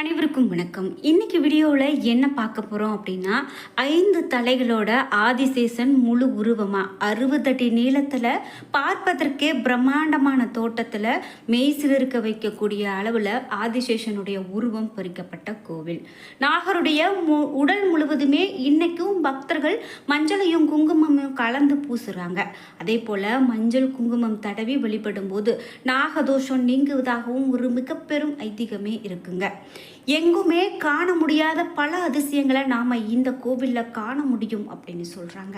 அனைவருக்கும் வணக்கம். இன்னைக்கு வீடியோவில் என்ன பார்க்க போகிறோம் அப்படின்னா ஐந்து தலைகளோட ஆதிசேஷன் முழு உருவமாக அறுபதடி நீளத்தில் பார்ப்பதற்கே பிரம்மாண்டமான தோட்டத்தில் மெய்சிலிருக்க வைக்கக்கூடிய அளவில் ஆதிசேஷனுடைய உருவம் பொறிக்கப்பட்ட கோவில். நாகருடைய மு உடல் முழுவதுமே இன்றைக்கும் பக்தர்கள் மஞ்சளையும் குங்குமமும் கலந்து பூசுகிறாங்க அதே போல் மஞ்சள் குங்குமம் தடவி வழிபடும் போது நாகதோஷம் நீங்குவதாகவும் ஒரு மிக பெரும் ஐதீகமே இருக்குங்க. எங்குமே காண முடியாத பல அதிசயங்களை நாம் இந்த கோவிலில் காண முடியும் அப்படின்னு சொல்கிறாங்க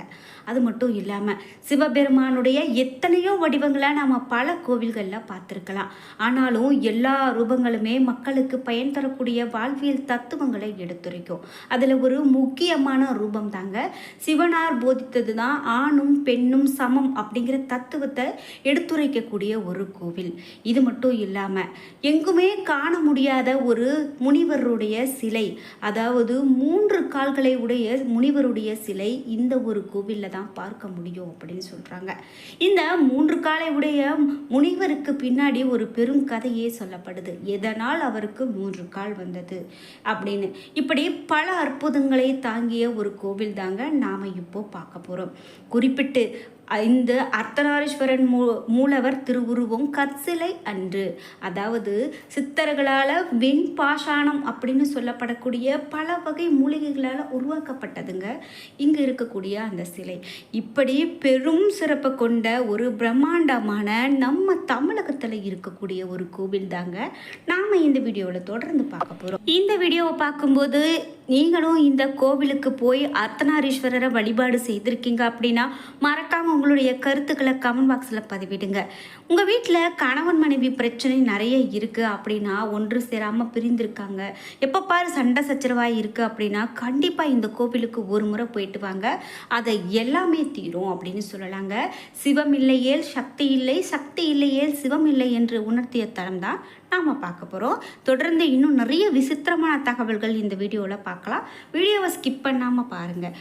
அது மட்டும் இல்லாமல் சிவபெருமானுடைய எத்தனையோ வடிவங்களை நாம் பல கோவில்களில் பார்த்துருக்கலாம். ஆனாலும் எல்லா ரூபங்களுமே மக்களுக்கு பயன் தரக்கூடிய வாழ்வியல் தத்துவங்களை எடுத்துரைக்கும். அதில் ஒரு முக்கியமான ரூபம் தாங்க சிவனார் போதித்தது தான் ஆணும் பெண்ணும் சமம் அப்படிங்கிற தத்துவத்தை எடுத்துரைக்கக்கூடிய ஒரு கோவில். இது மட்டும் இல்லாமல் எங்குமே காண முடியாத ஒரு முனி முனிவருடைய சிலை அதாவது மூன்று கால்களை உடைய முனிவருடைய சிலை இந்த ஒரு கோவிலில் தான் பார்க்க முடியும் அப்படின்னு சொல்கிறாங்க இந்த மூன்று காலை உடைய முனிவருக்கு பின்னாடி ஒரு பெரும் கதையே சொல்லப்படுது. எதனால் அவருக்கு மூன்று கால் வந்தது அப்படின்னு. இப்படி பல அற்புதங்களை தாங்கிய ஒரு கோவில் தாங்க நாம் இப்போ பார்க்க போகிறோம் குறிப்பிட்டு இந்த அர்த்தநாரீஸ்வரன் மூ மூலவர் திருவுருவம் கற்சிலை அன்று. அதாவது சித்தர்களால் வெண் பாஷாணம் அப்படின்னு சொல்லப்படக்கூடிய பல வகை மூலிகைகளால் உருவாக்கப்பட்டதுங்க. இங்கே இருக்கக்கூடிய அந்த சிலை. இப்படி பெரும் சிறப்பை கொண்ட ஒரு பிரம்மாண்டமான நம்ம தமிழகத்தில் இருக்கக்கூடிய ஒரு கோவில் தாங்க நாம் இந்த வீடியோவில் தொடர்ந்து பார்க்க போகிறோம் இந்த வீடியோவை பார்க்கும்போது நீங்களும் இந்த கோவிலுக்கு போய் அர்த்தநாரீஸ்வரரை வழிபாடு செய்திருக்கீங்க அப்படின்னா மறக்காமல் உங்களுடைய கருத்துக்களை கமெண்ட் பாக்ஸில் பதிவிடுங்க. உங்கள் வீட்டில் கணவன் மனைவி பிரச்சனை நிறைய இருக்குது அப்படின்னா ஒன்று சேராமல் பிரிந்திருக்காங்க. எப்போ பாரு சண்டை சச்சரவாக இருக்குது அப்படின்னா கண்டிப்பாக இந்த கோவிலுக்கு ஒரு முறை போயிட்டு வாங்க. அதை எல்லாமே தீரும் அப்படின்னு சொல்லலாங்க. சிவம் இல்லையேல் சக்தி இல்லை சக்தி இல்லையேல் சிவம் இல்லை என்று உணர்த்திய தரம் தான் நாம் பார்க்க போகிறோம் தொடர்ந்து இன்னும் நிறைய விசித்திரமான தகவல்கள் இந்த வீடியோவில் பார்க்கலாம். வீடியோவை ஸ்கிப் பண்ணாமல் பாருங்கள்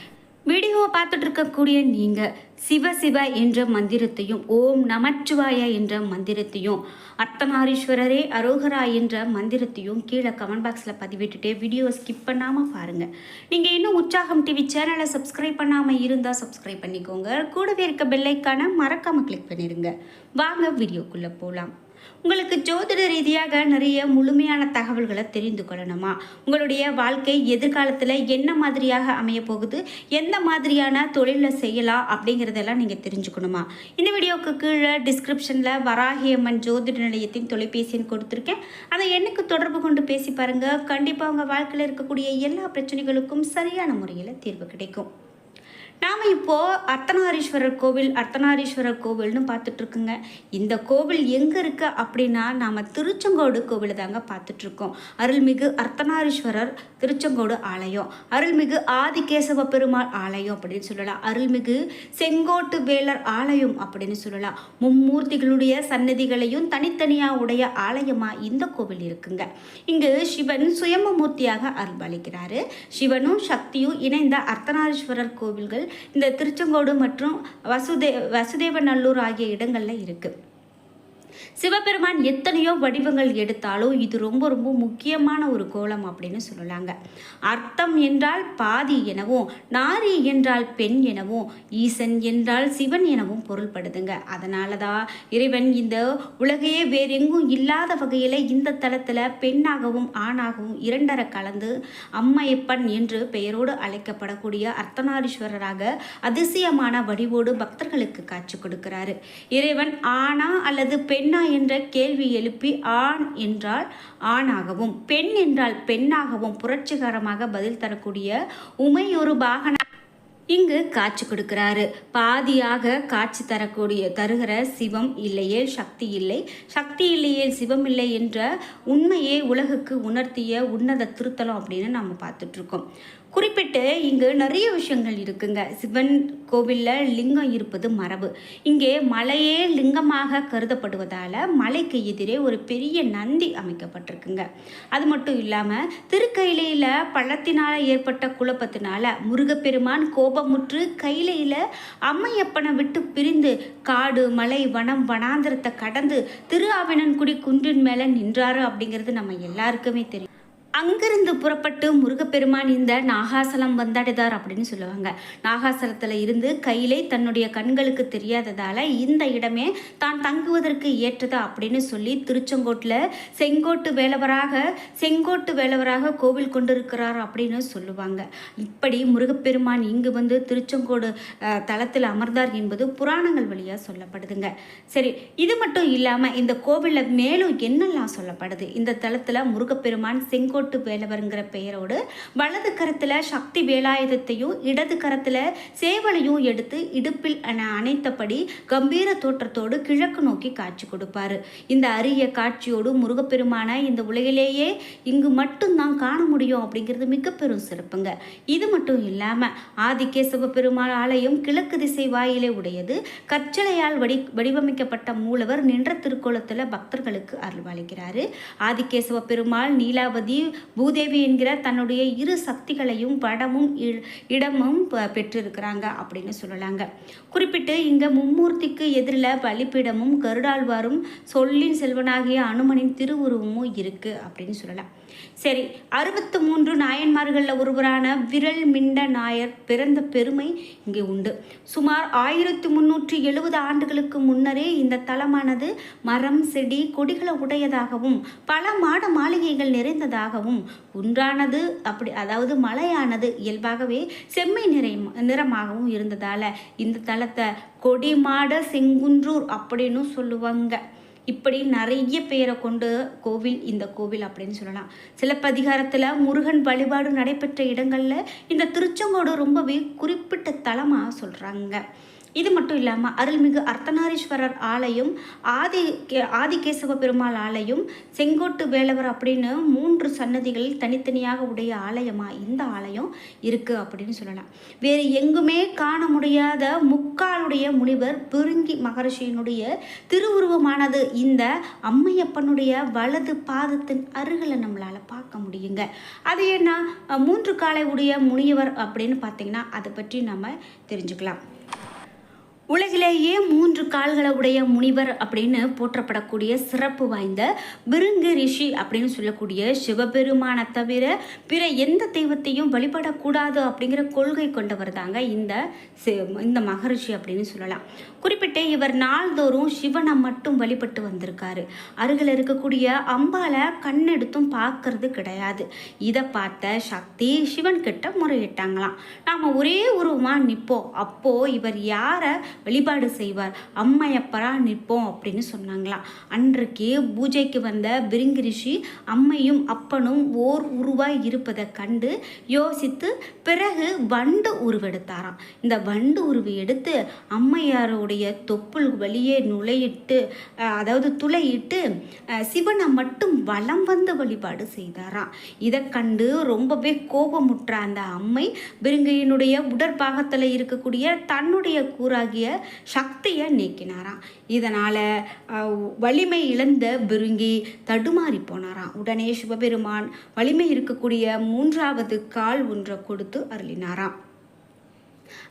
வீடியோவை பார்த்துட்டு இருக்கக்கூடிய நீங்கள் சிவ சிவ என்ற மந்திரத்தையும் ஓம் நமச்சிவாய என்ற மந்திரத்தையும் அர்த்தநாரீஸ்வரரே அரோகரா என்ற மந்திரத்தையும் கீழே கமெண்ட் பாக்ஸில் பதிவிட்டுட்டே வீடியோவை ஸ்கிப் பண்ணாமல் பாருங்கள் நீங்கள் இன்னும் உற்சாகம் டிவி சேனலை சப்ஸ்கிரைப் பண்ணாமல் இருந்தால் சப்ஸ்கிரைப் பண்ணிக்கோங்க. கூடவே இருக்க பெல்லைக்கான மறக்காமல் கிளிக் பண்ணிடுங்க. வாங்க வீடியோக்குள்ளே போகலாம் உங்களுக்கு ஜோதிட ரீதியாக நிறைய முழுமையான தகவல்களை தெரிந்து கொள்ளணுமா? உங்களுடைய வாழ்க்கை எதிர்காலத்தில் என்ன மாதிரியாக அமைய போகுது? எந்த மாதிரியான தொழிலில் செய்யலாம் அப்படிங்கிறதெல்லாம் நீங்கள் தெரிஞ்சுக்கணுமா? இந்த வீடியோவுக்கு கீழே டிஸ்கிரிப்ஷனில் வராகியம்மன் ஜோதிட நிலையத்தின் தொலைபேசி கொடுத்துருக்கேன். அதை எனக்கு தொடர்பு கொண்டு பேசி பாருங்கள் கண்டிப்பாக உங்கள் வாழ்க்கையில் இருக்கக்கூடிய எல்லா பிரச்சனைகளுக்கும் சரியான முறையில் தீர்வு கிடைக்கும். நாம் இப்போது அர்த்தநாரீஸ்வரர் கோவில் அர்த்தநாரீஸ்வரர் கோவில்னு பார்த்துட்ருக்குங்க. இந்த கோவில் எங்கே இருக்குது அப்படின்னா நாம் திருச்செங்கோடு கோவில் தாங்க பார்த்துட்ருக்கோம். அருள்மிகு அர்த்தநாரீஸ்வரர் திருச்செங்கோடு ஆலயம் அருள்மிகு ஆதிகேசவ பெருமாள் ஆலயம் அப்படின்னு சொல்லலாம் அருள்மிகு செங்கோட்டு வேலர் ஆலயம் அப்படின்னு சொல்லலாம். மும்மூர்த்திகளுடைய சன்னதிகளையும் தனித்தனியாக உடைய ஆலயமாக இந்த கோவில் இருக்குங்க. இங்கு சிவன் சுயம்பமூர்த்தியாக அருள்பாலிக்கிறாரு. சிவனும் சக்தியும் இணைந்த அர்த்தநாரீஸ்வரர் கோவில்கள் இந்த திருச்செங்கோடு மற்றும் வசுதே வசுதேவநல்லூர் ஆகிய இடங்களில் இருக்குது சிவபெருமான் எத்தனையோ வடிவங்கள் எடுத்தாலும் இது ரொம்ப ரொம்ப முக்கியமான ஒரு கோலம் அப்படின்னு சொல்லலாங்க அர்த்தம் என்றால் பாதி எனவும் நாரி என்றால் பெண் எனவும் ஈசன் என்றால் சிவன் எனவும் பொருள்படுதுங்க. அதனால தான் இறைவன் இந்த உலகையே வேறெங்கும் இல்லாத வகையில் இந்த தளத்தில் பெண்ணாகவும் ஆணாகவும் இரண்டரை கலந்து அம்மையப்பன் என்று பெயரோடு அழைக்கப்படக்கூடிய அர்த்தநாரீஸ்வரராக அதிசயமான வடிவோடு பக்தர்களுக்கு காட்சி கொடுக்கிறாரு. இறைவன் ஆணா அல்லது பெண்ணா என்ற கேள்வி எழுப்பி ஆண் என்றால் ஆணாகவும் பெண் என்றால் பெண்ணாகவும் புரட்சிகரமாக பதில் தரக்கூடிய உமையொரு பாகன. இங்கு காட்சி கொடுக்கிறாரு. பாதியாக காட்சி தரக்கூடிய தருகிற சிவம் இல்லையே சக்தி இல்லை. சக்தி இல்லையே சிவம் இல்லை என்ற உண்மையை உலகுக்கு உணர்த்திய உன்னத திருத்தலம் அப்படின்னு நம்ம பார்த்துட்ருக்கோம் குறிப்பிட்டு இங்கு நிறைய விஷயங்கள் இருக்குங்க. சிவன் கோவிலில் லிங்கம் இருப்பது மரபு. இங்கே மலையே லிங்கமாக கருதப்படுவதால் மலைக்கு எதிரே ஒரு பெரிய நந்தி அமைக்கப்பட்டிருக்குங்க. அது மட்டும் இல்லாமல் திருக்கையிலையில் பள்ளத்தினால் ஏற்பட்ட குழப்பத்தினால முருகப்பெருமான் கோபமுற்று கையிலையில் அம்மையப்பனை விட்டு பிரிந்து காடு மலை வனம் வனாந்திரத்தை கடந்து திரு ஆவினன்குடி குன்றின் மேலே நின்றாரு அப்படிங்கிறது நம்ம எல்லாருக்குமே தெரியும். அங்கிருந்து புறப்பட்டு முருகப்பெருமான் இந்த நாகாசலம் வந்தடைதார் அப்படின்னு சொல்லுவாங்க. நாகாசலத்தில் இருந்து கையிலே தன்னுடைய கண்களுக்கு தெரியாததால் இந்த இடமே தான் தங்குவதற்கு ஏற்றது அப்படின்னு சொல்லி திருச்செங்கோட்டில் செங்கோட்டு வேலவராக செங்கோட்டு வேலவராக கோவில் கொண்டிருக்கிறார் அப்படின்னு சொல்லுவாங்க. இப்படி முருகப்பெருமான் இங்கு வந்து திருச்செங்கோடு தளத்தில் அமர்ந்தார் என்பது புராணங்கள் வழியாக சொல்லப்படுதுங்க. சரி இது மட்டும் இல்லாமல் இந்த கோவிலில் மேலும் என்னெல்லாம் சொல்லப்படுது? இந்த தளத்தில் முருகப்பெருமான் செங்கோட்டு வேலவருங்கிற பெயரோடு வலது கரத்தில் சக்தி வேலாயுதத்தையும் இடது கரத்தில் சேவலையும் எடுத்து இடுப்பில் என அணைத்தபடி கம்பீர தோற்றத்தோடு கிழக்கு நோக்கி காட்சி கொடுப்பாரு. இந்த அரிய காட்சியோடு முருகப்பெருமான இந்த உலகிலேயே இங்கு மட்டும்தான் காண முடியும் அப்படிங்கிறது மிக பெரும் சிறப்புங்க. இது மட்டும் இல்லாமல் ஆதிகேசவ பெருமாள் ஆலயம் கிழக்கு திசை வாயிலே உடையது. கற்சலையால் வடி வடிவமைக்கப்பட்ட மூலவர் நின்ற திருக்கோலத்தில் பக்தர்களுக்கு அருள்வாளிக்கிறாரு. ஆதிகேசவ பெருமாள் நீலாவதி பூதேவி என்கிற தன்னுடைய இரு சக்திகளையும் படமும் இ- இடமும் ப- பெற்றிருக்கிறாங்க அப்படின்னு சொல்லலாங்க. குறிப்பிட்டு இங்க மும்மூர்த்திக்கு எதிரில் பலிப்பீடமும் கருடாழ்வாரும் சொல்லின் செல்வனாகிய அனுமனின் திருவுருவமும் இருக்கு அப்படின்னு சொல்லலாம். சரி அறுபத்து மூன்று நாயன்மார்களில் ஒருவரான விரல் மிண்ட நாயர் பிறந்த பெருமை இங்கே உண்டு. சுமார் ஆயிரத்தி முன்னூற்றி எழுபது ஆண்டுகளுக்கு முன்னரே இந்த தலமானது மரம் செடி கொடிகளை உடையதாகவும் பல மாட மாளிகைகள் நிறைந்ததாகவும் குன்றானது அப்படி அதாவது மலையானது இயல்பாகவே செம்மை நிறை நிறமாகவும் இருந்ததால் இந்த தலத்தை கொடிமாட செங்குன்றூர் அப்படின்னு சொல்லுவாங்க. இப்படி நிறைய பேரை கொண்டு கோவில் இந்த கோவில் அப்படின்னு சொல்லலாம். சிலப்பதிகாரத்தில் முருகன் வழிபாடு நடைபெற்ற இடங்களில் இந்த திருச்செங்கோடு ரொம்பவே குறிப்பிட்ட தலமாக சொல்கிறாங்க இது மட்டும் இல்லாமல் அருள்மிகு அர்த்தநாரீஸ்வரர் ஆலயம் ஆதி கே- ஆதிகேசவ பெருமாள் ஆலயம் செங்கோட்டு வேலவர் அப்படின்னு மூன்று சன்னதிகள் தனித்தனியாக உடைய ஆலயமாக இந்த ஆலயம் இருக்குது அப்படின்னு சொல்லலாம். வேறு எங்குமே காண முடியாத முக்காலுடைய முனிவர் பிருங்கி மகரிஷியினுடைய திருவுருவமானது இந்த அம்மையப்பனுடைய வலது பாதத்தின் அருகில் நம்மளால் பார்க்க முடியுங்க. அது என்ன? மூன்று காலை உடைய முனியவர் அப்படின்னு பார்த்தீங்கன்னா அதை பற்றி நம்ம தெரிஞ்சுக்கலாம். உலகிலேயே மூன்று கால்களை உடைய முனிவர் அப்படின்னு போற்றப்படக்கூடிய சிறப்பு வாய்ந்த பிருங்கு ரிஷி அப்படின்னு சொல்லக்கூடிய சிவபெருமானை தவிர பிற எந்த தெய்வத்தையும் வழிபடக்கூடாது அப்படிங்கிற கொள்கை கொண்டவர் தாங்க இந்த இந்த மகரிஷி அப்படின்னு சொல்லலாம். குறிப்பிட்டு இவர் நாள்தோறும் சிவனை மட்டும் வழிபட்டு வந்திருக்காரு. அருகில் இருக்கக்கூடிய அம்பால கண்ணெடுத்தும் பார்க்கறது கிடையாது. இதை பார்த்த சக்தி சிவன் கிட்ட முறையிட்டாங்களாம். நாம் ஒரே உருவமாக நிற்போம் அப்போ இவர் யாரை வழிபாடு செய்வார். அம்மையப்பரா நிற்போம் அப்படின்னு சொன்னாங்களாம் அன்றைக்கு பூஜைக்கு வந்த பிரிங்கு ரிஷி அம்மையும் அப்பனும் ஓர் உருவாய் இருப்பதை கண்டு யோசித்து பிறகு வண்டு உருவெடுத்தாராம். இந்த வண்டு உருவு எடுத்து அம்மையாருடைய தொப்புள் வழியே நுழையிட்டு அதாவது துளையிட்டு சிவனை மட்டும் வலம் வந்து வழிபாடு செய்தாராம். இதை கண்டு ரொம்பவே கோபமுற்ற அந்த அம்மை பிருங்கையினுடைய உடற்பாகத்தில் இருக்கக்கூடிய தன்னுடைய கூறாகிய சக்தியை நீக்கினாராம். இதனால் வலிமை இழந்த பிருங்கி தடுமாறி போனாராம். உடனே சிவபெருமான் வலிமை இருக்கக்கூடிய மூன்றாவது கால் ஒன்றை கொடுத்து அருளினாராம்.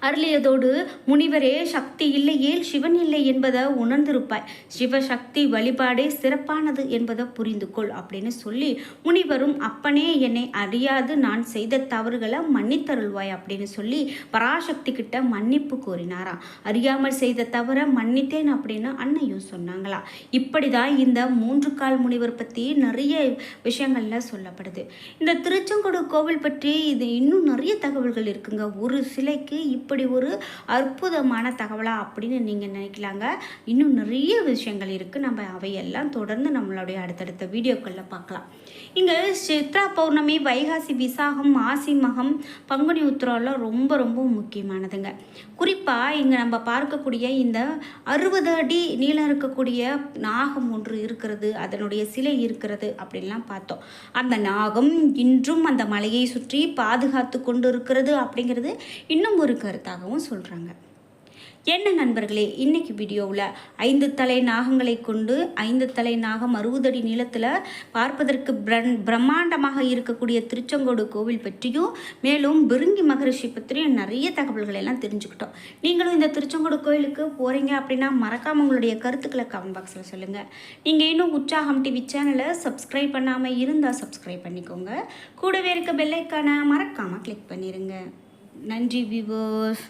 அருளியதோடு முனிவரே சக்தி இல்லையேல் சிவன் இல்லை என்பதை உணர்ந்திருப்பாய். சிவசக்தி வழிபாடே சிறப்பானது என்பதை புரிந்து கொள் அப்படின்னு சொல்லி முனிவரும் அப்பனே என்னை அறியாது நான் செய்த தவறுகளை மன்னித்தருள்வாய் அப்படின்னு சொல்லி பராசக்தி கிட்ட மன்னிப்பு கோரினாராம் அறியாமல் செய்த தவற மன்னித்தேன் அப்படின்னு அன்னையும் சொன்னாங்களா. இப்படிதான் இந்த மூன்று கால் முனிவர் பற்றி நிறைய விஷயங்கள்ல சொல்லப்படுது. இந்த திருச்செங்கோடு கோவில் பற்றி இது இன்னும் நிறைய தகவல்கள் இருக்குங்க. ஒரு சிலைக்கு இப்படி ஒரு அற்புதமான தகவலா அப்படின்னு நீங்கள் நினைக்கலாங்க. இன்னும் நிறைய விஷயங்கள் இருக்குது நம்ம அவையெல்லாம் தொடர்ந்து நம்மளுடைய அடுத்தடுத்த வீடியோக்களில் பார்க்கலாம். இங்கே சித்ரா பௌர்ணமி வைகாசி விசாகம் மாசி மகம் பங்குனி உத்திரம்லாம் ரொம்ப ரொம்ப முக்கியமானதுங்க. குறிப்பாக இங்கே நம்ம பார்க்கக்கூடிய இந்த அறுபது அடி நீளம் இருக்கக்கூடிய நாகம் ஒன்று இருக்கிறது அதனுடைய சிலை இருக்கிறது அப்படின்லாம் பார்த்தோம். அந்த நாகம் இன்றும் அந்த மலையை சுற்றி பாதுகாத்து கொண்டு இருக்கிறது அப்படிங்கிறது இன்னும் ஒரு கருத்தாகவும் சொல்கிறாங்க என்ன நண்பர்களே இன்னைக்கு வீடியோவில் ஐந்து தலை நாகங்களை கொண்டு ஐந்து தலை நாகம் அறுபதடி நீளத்தில் பார்ப்பதற்கு பிரன் பிரம்மாண்டமாக இருக்கக்கூடிய திருச்செங்கோடு கோவில் பற்றியும் மேலும் பிருங்கி மகரிஷி பற்றியும் நிறைய தகவல்களை எல்லாம் தெரிஞ்சுக்கிட்டோம். நீங்களும் இந்த திருச்செங்கோடு கோயிலுக்கு போகிறீங்க அப்படின்னா மறக்காமல் உங்களுடைய கருத்துக்களை கமெண்ட் பாக்ஸில் சொல்லுங்கள் நீங்கள் இன்னும் உற்சாகம் டிவி சேனலை சப்ஸ்கிரைப் பண்ணாமல் இருந்தால் சப்ஸ்கிரைப் பண்ணிக்கோங்க. கூடவே இருக்க பெல்லைக்கான மறக்காமல் கிளிக் பண்ணிடுங்க நன்றி விவோஸ்